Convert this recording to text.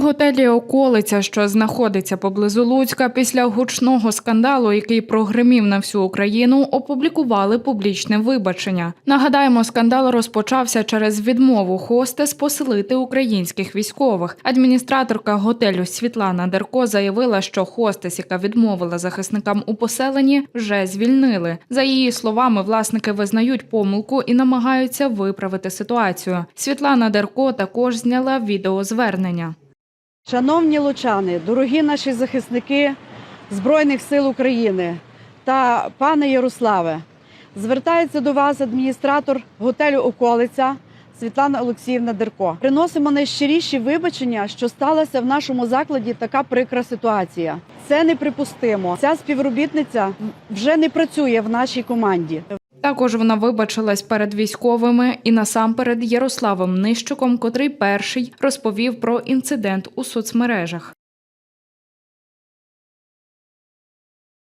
готелі Околиця, що знаходиться поблизу Луцька, після гучного скандалу, який прогримів на всю Україну, опублікували публічне вибачення. Нагадаємо, скандал розпочався через відмову хостес поселити українських військових. Адміністраторка готелю Світлана Дерко заявила, що хостес, яка відмовила захисникам у поселенні, вже звільнили. За її словами, власники визнають помилку і намагаються виправити ситуацію. Світлана Дерко також зняла відеозвернення. Шановні лучани, дорогі наші захисники Збройних сил України та пане Ярославе, звертається до вас адміністратор готелю Околиця Світлана Олексіївна Дерко. Приносимо найщиріші вибачення, що сталася в нашому закладі така прикра ситуація. Це неприпустимо. Ця співробітниця вже не працює в нашій команді. Також вона вибачилась перед військовими і насамперед Ярославом Нищуком, котрий перший розповів про інцидент у соцмережах.